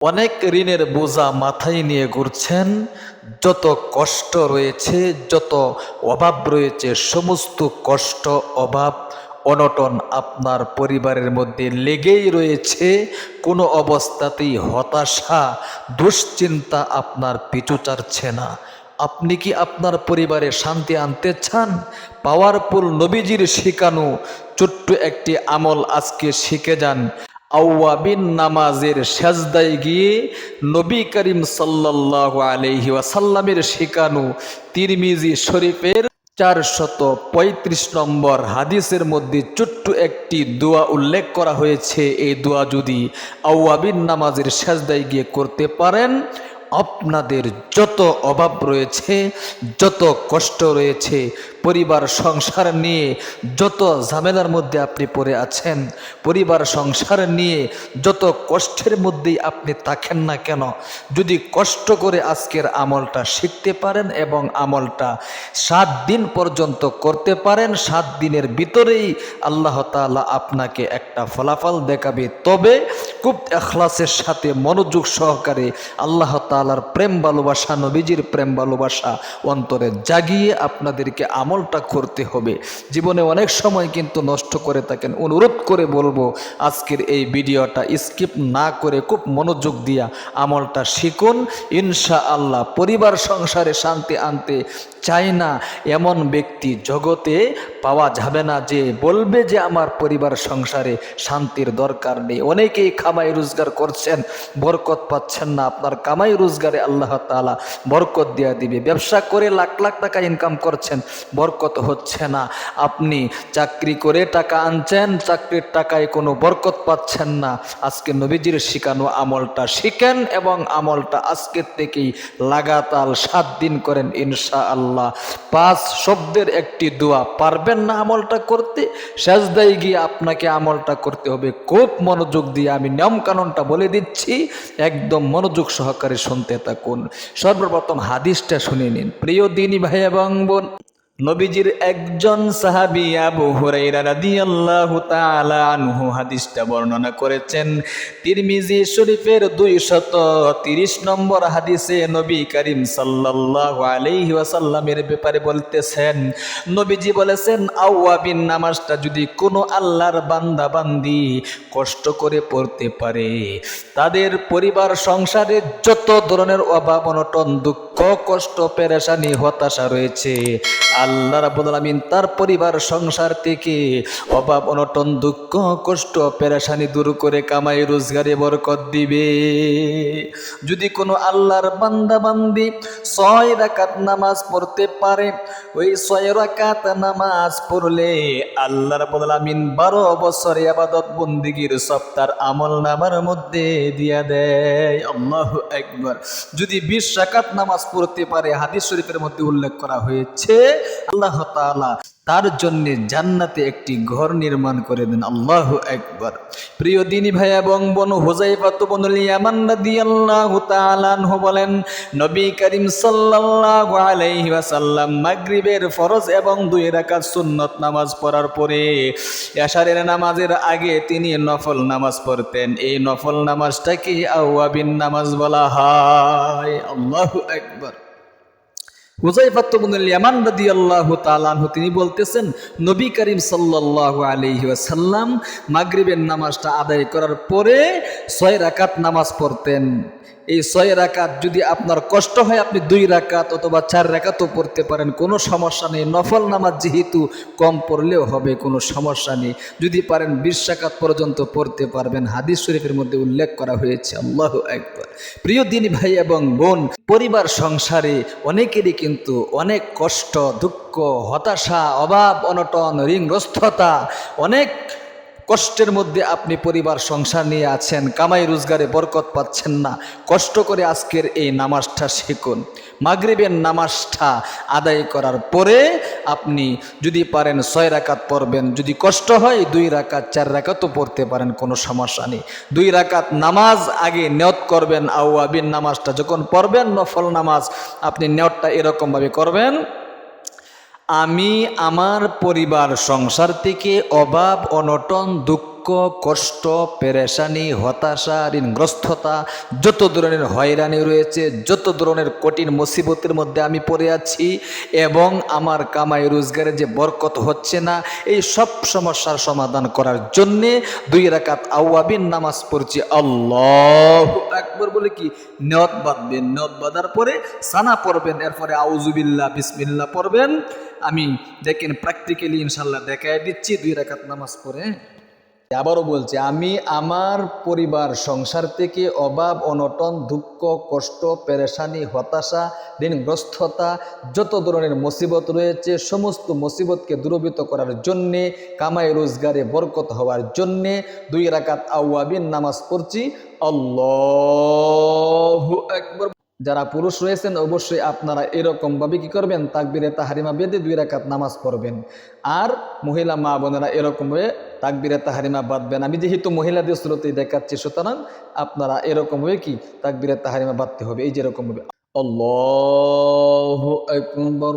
অনেক ঋণের বোঝা মাথায় নিয়ে ঘুরছেন। যত কষ্ট রয়েছে, যত অভাব রয়েছে, সমস্ত কষ্ট, অভাব, অনটন আপনার পরিবারের মধ্যে লেগেই রয়েছে। কোনো অবস্থাতেই হতাশা, দুশ্চিন্তা আপনার পিছু ছাড়ছে না। আপনি কি আপনার পরিবারে শান্তি আনতে চান? পাওয়ারফুল নবীজির শেখানো ছোট্ট একটি আমল আজকে শিখে যান। আউয়াবিন নামাজের সেজদায় গিয়ে নবী করিম সাল্লাহ আলহি ওয়াসাল্লামের শেখানো তিরমিজি শরীফের চারশত পঁয়ত্রিশ নম্বর হাদিসের মধ্যে ছোট্ট একটি দোয়া উল্লেখ করা হয়েছে। এই দোয়া যদি আউয়াবিন নামাজের সেজদায় গিয়ে করতে পারেন আপনাদের যত অভাব রয়েছে, যত কষ্ট রয়েছে, পরিবার, সংসার নিয়ে যত ঝামেলার মধ্যে আপনি পড়ে আছেন, পরিবার, সংসার নিয়ে যত কষ্টের মধ্যেই আপনি থাকেন না কেন, যদি কষ্ট করে আজকের আমলটা শিখতে পারেন এবং আমলটা সাত দিন পর্যন্ত করতে পারেন, সাত দিনের ভিতরেই আল্লাহ তাআলা আপনাকে একটা ফলাফল দেখাবে। তবে খুব এখলাসের সাথে মনোযোগ সহকারে আল্লাহ তাআলার প্রেম ভালোবাসা, নবীজির প্রেম ভালোবাসা অন্তরে জাগিয়ে আপনাদেরকে আমলটা করতে হবে। জীবনে অনেক সময় কিন্তু নষ্ট করে থাকেন। অনুরোধ করে বলব, আজকের এই ভিডিওটা স্কিপ না করে খুব মনোযোগ দিয়া আমলটা শিখুন। ইনশা আল্লাহ পরিবার, সংসারে শান্তি আনতে চায় না। এমন ব্যক্তি জগতে পাওয়া যাবে না যে বলবে যে আমার পরিবার, সংসারে শান্তির দরকার নেই। অনেকেই কামাই রোজগার করছেন, বরকত পাচ্ছেন না। আপনার কামাই রোজগারে আল্লাহ তাআলা বরকত দেওয়া দিবে। ব্যবসা করে লাখ লাখ টাকা ইনকাম করছেন, বরকত হচ্ছে না। আপনি চাকরি করে টাকা আনছেন, চাকরির টাকায় কোনো বরকত পাচ্ছেন না। আজকে নবীজির শিখানো আমলটা শিখেন এবং আমলটা আজকের থেকেই লাগাতার সাত দিন করেন ইনশা আল্লাহ পাঁচ শব্দের একটি দোয়া, পারবেন না আমলটা করতে? সেজদায় গিয়ে আপনাকে আমলটা করতে হবে। খুব মনোযোগ দিয়ে আমি নিয়ম কানুনটা বলে দিচ্ছি, একদম মনোযোগ সহকারে শুনতে থাকুন। সর্বপ্রথম হাদিসটা শুনে নিন। প্রিয় দিনী ভাই এবং বোন নবীজির একজন সাহাবী আবু হুরাইরা রাদিয়াল্লাহু তাআলা আনহু হাদিসটা বর্ণনা করেছেন। তিরমিজি শরীফের 230 নম্বর হাদিসে নবী করিম সাল্লাল্লাহু আলাইহি ওয়াসাল্লামের ব্যাপারে বলতেছেন, নবীজি বলেছেন আওয়াবিন নামাজটা যদি কোনো আল্লাহর বান্দা বান্দি কষ্ট করে পড়তে পারে, তাদের পরিবার সংসারে যত ধরনের অভাব অনটন দুঃখ কষ্ট, পেরেশানি, হতাশা রয়েছে। আল্লাহ রাব্বুল আলামিন তার পরিবার, সংসার থেকে অভাব, অনটন, দুঃখ, কষ্ট, পেরেশানি দূর করে কামাই, রোজগারে বরকত দিবে। যদি কোনো আল্লাহর বান্দা বান্দি ছয় রাকাত নামাজ পড়তে পারে, ওই ছয় রাকাত নামাজ পড়লে আল্লাহ রাব্বুল আলামিন বারো বছর আবাদত বন্দিগির সপ্তাহ আমল নামার মধ্যে দিয়া দেয়। আল্লাহু একবার যদি বিশ রাকাত নামাজ পড়তে পারে, হাদিস শরীফের মধ্যে উল্লেখ করা হয়েছে, আল্লাহ তাআলা তার জন্য জান্নাতে একটি ঘর নির্মাণ করে দেন। আল্লাহ একবার প্রিয় দিনী ভাই এবং বনু হুজাইফা তো বনুল ইয়ামান রাদিয়াল্লাহু বলেন, নবী করিম সাল্লাল্লাহু আলাইহি ওয়াসাল্লাম মাগরিবের ফরজ এবং দুই রাকাত সুন্নত নামাজ পড়ার পরে এশারের নামাজের আগে তিনি নফল নামাজ পড়তেন। এই নফল নামাজটাকে আওয়াবিন নামাজ বলা হয়। আল্লাহু একবার তিনি বলতেছেন, নবী করিম সাল্লাল্লাহু মাগরীবের মাগরিবের নামাজটা আদায় করার পরে ছয় রাকাত নামাজ পড়তেন। এই ছয় রাকাত যদি আপনার কষ্ট হয়, আপনি দুই রাকাত অথবা চার রাকাতও পড়তে পারেন, কোনো সমস্যা নেই। নফল নামাজ যেহেতু কম পড়লেও হবে, কোনো সমস্যা নেই। যদি পারেন, বিশ রাকাত পর্যন্ত পড়তে পারবেন। হাদিস শরীফের মধ্যে উল্লেখ করা হয়েছে, আল্লাহ একবার প্রিয় দিনী ভাই এবং বোন, পরিবার, সংসারে অনেকেরই কিন্তু অনেক কষ্ট, দুঃখ, হতাশা, অভাব, অনটন, ঋণগ্রস্ততা, অনেক কষ্টের মধ্যে আপনি পরিবার, সংসার নিয়ে আছেন, কামাই রোজগারে বরকত পাচ্ছেন না। কষ্ট করে আজকের এই নামাজটা শিখুন। মাগরিবের নামাজটা আদায় করার পরে আপনি যদি পারেন ছয় রাকাত পড়বেন। যদি কষ্ট হয়, দুই রাকাত, চার রাকাতও পড়তে পারেন, কোনো সমস্যা নেই। দুই রাকাত নামাজ আগে নিয়ত করবেন, আউয়াবিন নামাজটা যখন পড়বেন, নফল নামাজ আপনি নিয়তটা এরকমভাবে করবেন। আমি আমার পরিবার সংসার থেকে অভাব অনটন দুঃখ দুঃখ, কষ্ট, পেরেশানি, হতাশা, ঋণগ্রস্ততা যত ধরনের হয়রানি রয়েছে, যত ধরনের কঠিন মুসিবতের মধ্যে আমি পড়ে আছি এবং আমার কামাই রোজগারে যে বরকত হচ্ছে না, এই সব সমস্যার সমাধান করার জন্যে দুই রাকাত আউয়াবিন নামাজ পড়ছি। আল্লাহ একবার বলে কি? নিয়ত বাঁধবেন। নিয়ত বাঁধার পরে সানা পড়বেন। এরপরে আউজুবিল্লাহ বিসমিল্লাহ পড়বেন। আমি দেখেন প্র্যাকটিক্যালি ইনশাল্লাহ দেখায় দিচ্ছি। দুই রাকাত নামাজ পড়ে আবারও বলছি, আমি আমার পরিবার, সংসার থেকে অভাব, অনটন, দুঃখ, কষ্ট, পেরেশানি, হতাশা, ঋণগ্রস্ততা, যত ধরনের মুসিবত রয়েছে, সমস্ত মুসিবতকে দূরীভূত করার জন্যে, কামাই, রোজগারে বরকত হওয়ার জন্যে দুই রাকাত আউয়াবিন নামাজ পড়ছি। আল্লাহ একবার যারা পুরুষ রয়েছেন, অবশ্যই আপনারা এরকমভাবে কি করবেন? তাকবিরে তাহারিমা বেঁধে দুই রাকাত নামাজ পড়বেন। আর মহিলা মা বোনেরা এরকমভাবে তাকবিরে তাহারিমা বাঁধবেন। আমি যেহেতু মহিলাদের স্রোতেই দেখাচ্ছি, সুতরাং আপনারা এরকমভাবে কি তাকবিরে তাহারিমা বাঁধতে হবে? এই যেরকমভাবে আল্লাহ আকবর।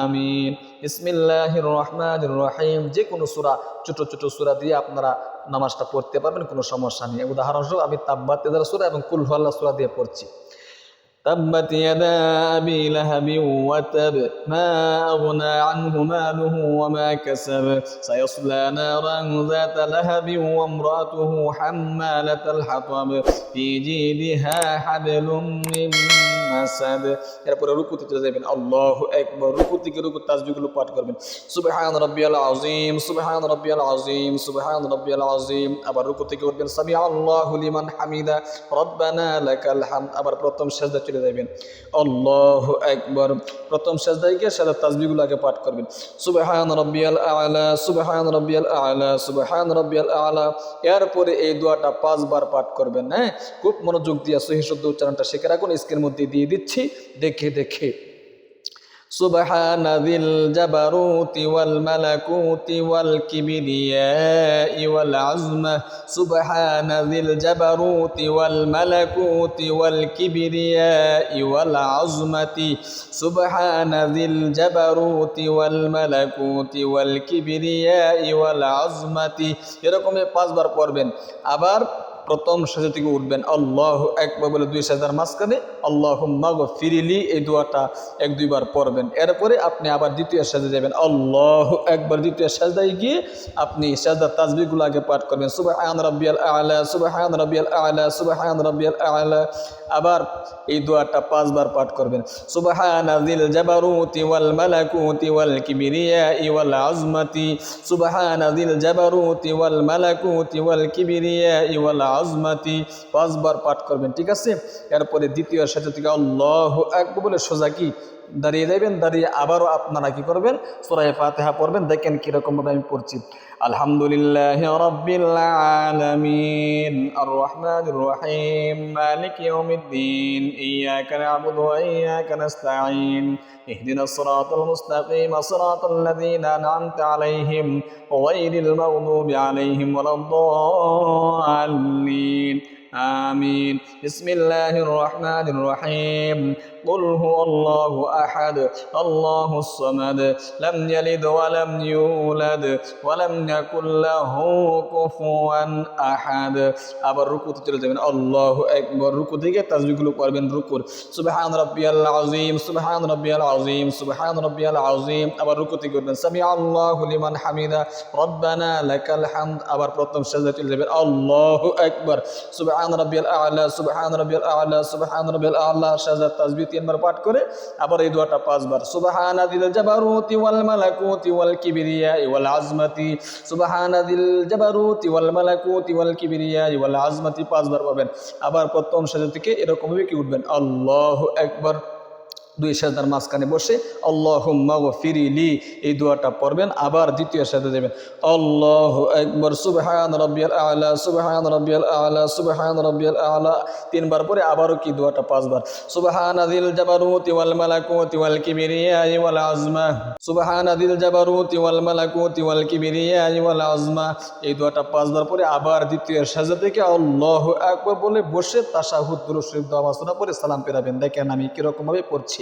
আমিন ইসমিল্লাহির রহমানির রহিম যে কোনো সূরা ছোট ছোট সূরা দিয়ে আপনারা নামাজটা পড়তে পারবেন কোনো সমস্যা নেই উদাহরণস্বরূপ আমি তাব্বাত তেদার সূরা এবং কুল হুয়াল্লাহ সূরা দিয়ে পড়ছি تبت يدا أبي لهب وتب ما أغنى عنه ماله وما كسب سيصلى نارا ذات لهب وامرأته حمالة الحطب في جيدها حبل من মাসাদ এরপরে রুকুতে চলে যাবেন। আল্লাহু আকবার। রুকু থেকে রুকু তাসবিহগুলো পাঠ করবেন। সুবহান সুবহান সুবহান আবার উঠবেন। সামি লিমান হামিদা। রব্বানা লাকাল হামদ। আবার প্রথম সেজদা চলে যাবেন। আকবার। প্রথম সেজদায় গিয়ে সেজদা তাসবিহগুলো আগে পাঠ করবেন। সুবহান আ'লা সুবহান আ'লা সুবহান আ'লা। এরপরে এই দোয়াটা পাঁচবার পাঠ করবেন হ্যাঁ? খুব মনোযোগ দিয়ে সহি শুদ্ধ উচ্চারণটা শিখে রাখুন। স্ক্রিনের মধ্যে দিয়ে দিচ্ছি দেখে দেখে سبحان ذي الجبروت والملكوت والكبرياء والعظمة سبحان ذي الجبروت والملكوت والكبرياء والعظمة سبحان ذي الجبروت والملكوت والكبرياء والعظمة এরকম পাঁচবার পড়বেন আবার প্রথম সাজা থেকে উঠবেন? আল্লাহ একবার বলে দুই সাজার মাঝখানে আল্লাহ মাগ ফিরিলি এই দোয়াটা এক দুইবার পড়বেন। এরপরে আপনি আবার দ্বিতীয় সাজে যাবেন। আল্লাহ একবার দ্বিতীয় সাজদায় গিয়ে আপনি সাজদার তাজবিগুলো আগে পাঠ করবেন। সুবাহ সুবাহান রব্বিয়াল আলা, সুবাহান রব্বিয়াল আলা, সুবাহান রব্বিয়াল আলা। আবার এই দোয়াটা পাঁচবার পাঠ করবেন। সুবাহান দিল জাবারুতি ওয়াল মালাকুতি ওয়াল কিবিরিয়া ওয়াল আজমাতি। সুবাহান দিল জাবারুতি ওয়াল মালাকুতি ওয়াল কিবিরিয়া ওয়াল আজমাতি পাঁচবার পাঠ করবেন, ঠিক আছে? এরপরে দ্বিতীয় সাথে থেকে আল্লাহ একবার বলে সোজা কি? দাঁড়িয়ে যাবেন দাঁড়িয়ে আবারও আপনারা কি করবেন সোরাই ফাতেহা পড়বেন দেখেন কীরকমভাবে আমি পড়ছি আলহামদুলিল্লাহ রব্বিল আলামিন আর রহমানির রহিম মালিক ইয়াউমিদ্দিন ইয়াকা না'বুদু ওয়া ইয়াকা নাস্তাঈন اهدنا الصراط المستقيم صراط الذين أنعمت عليهم غير المغضوب عليهم ولا الضالين آمين بسم الله الرحمن الرحيم قل هو الله أحد الله الصمد لم يلد ولم يولد ولم يكن له كفوا أحد আবার রুকুতে চলে যাবেন আল্লাহ একবার রুকু থেকে তাজবিগুলো পড়বেন রুকুর সুবহান রাব্বিয়াল আযীম সুবহান রাব্বিয়াল আযীম সুবহান রাব্বিয়াল আযীম আবার রুকু থেকে করবেন সামি আল্লাহু লিমান হামিদা রব্বানা লাকাল হামদ আবার প্রথম সাজদা চলে যাবেন আল্লাহু আকবার সুবহান রাব্বিয়াল আ'লা সুবহান রাব্বিয়াল আ'লা সুবহান রাব্বিয়াল আ'লা সাজদা তাসবিহ তিনবার পাঠ করে, আবার এই দোয়াটা পাঁচবার। সুবাহানাদিল জাবারুতি ওয়াল মালাকুতি ওয়াল কিবরিয়া ওয়াল আজমতি। সুবাহানাদিল জাবারুতি ওয়াল মালাকুতি ওয়াল কিবরিয়া ওয়াল আজমতি পাঁচবার পাবেন। আবার প্রথম সাজা থেকে এরকম ভাবে কি উঠবেন? আল্লাহ আকবার। দুই সাজদার মাঝখানে বসে আল্লাহুম্মা ফিরিলি এই দোয়াটা পড়বেন, আবার দ্বিতীয় সাথে দেবেন। আল্লাহ একবার সুবহান রব্বিয়াল আলা, সুবহান রব্বিয়াল আলা, সুবহান রব্বিয়াল আলা, তিনবার পরে আবারও কি দোয়াটা পাঁচবার। সুবহান আদিল জাবারুতি ওয়াল মালাকুতি ওয়াল কিবরিয়াই ওয়াল আজমা। সুবহান আদিল জাবারুতি ওয়াল মালাকুতি ওয়াল কিবরিয়াই ওয়াল আজমা। এই দোয়াটা পাঁচবার পরে আবার দ্বিতীয় সাজা থেকে আল্লাহ একবার বলে বসে তাশাহুদ, দুরূদ শরীফ, দোয়া মাসনা পরে সালাম পেরাবেন দেখেন আমি কীরকম ভাবে পড়ছি।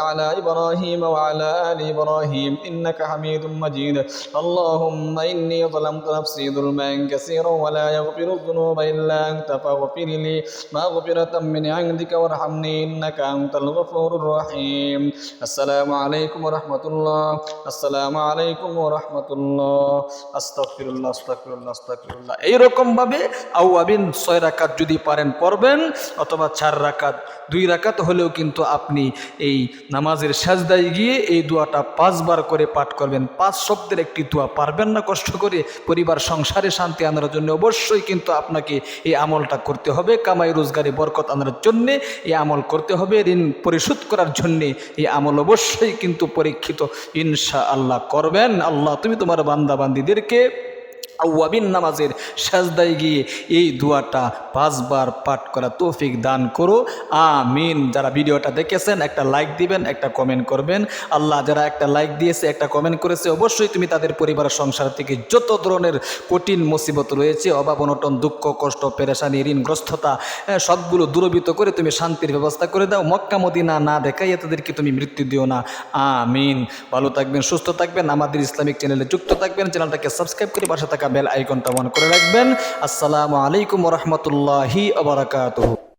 على إبراهيم وعلى آل إبراهيم إنك حميد مجيد اللهم إني ظلمت نفسي ظلما كثيرا ولا يغفر الذنوب إلا أنت فاغفر لي مغفرة من عندك وارحمني إنك أنت الغفور الرحيم السلام عليكم ورحمة الله السلام عليكم ورحمة الله أستغفر الله أستغفر الله أستغفر الله এইরকম ভাবে আউয়াবিন ছয় রাকাত যদি পারেন পড়বেন অথবা চার রাকাত দুই রাকাত হলেও কিন্তু আপনি এই নামাজের সাজদায় গিয়ে এই দোয়াটা পাঁচবার করে পাঠ করবেন। পাঁচ শব্দের একটি দোয়া পারবেন না কষ্ট করে। পরিবার, সংসারে শান্তি আনার জন্য অবশ্যই কিন্তু আপনাকে এই আমলটা করতে হবে। কামাই, রোজগারে বরকত আনার জন্যে এই আমল করতে হবে। ঋণ পরিশোধ করার জন্যে এই আমল অবশ্যই কিন্তু পরীক্ষিত। ইনশা আল্লাহ করবেন। আল্লাহ, তুমি তোমার বান্দা বান্দিদেরকে আউয়াবিন নামাজের সাজদায় গিয়ে এই দোয়াটা পাঁচবার পাঠ করা তৌফিক দান করো। আমিন। যারা ভিডিওটা দেখেছেন, একটা লাইক দিবেন, একটা কমেন্ট করবেন। আল্লাহ যারা একটা লাইক দিয়েছে, একটা কমেন্ট করেছে, অবশ্যই তুমি তাদের পরিবার সংসার থেকে যত ধরনের কঠিন মুসিবত রয়েছে, অভাব, অনটন, দুঃখ, কষ্ট, পেরেশানি, ঋণগ্রস্ততা সবগুলো দূরবিত করে তুমি শান্তির ব্যবস্থা করে দাও। মক্কা, মদিনা না দেখাইয়া তাদেরকে তুমি মৃত্যু দিও না। আমিন। ভালো থাকবেন, সুস্থ থাকবেন। আমাদের ইসলামিক চ্যানেলে যুক্ত থাকবেন। চ্যানেলটাকে সাবস্ক্রাইব করে পাশে থাকা বেল আইকনটা অন করে রাখবেন। আসসালামু আলাইকুম রহমতুল্লাহি আবরাকাতুহু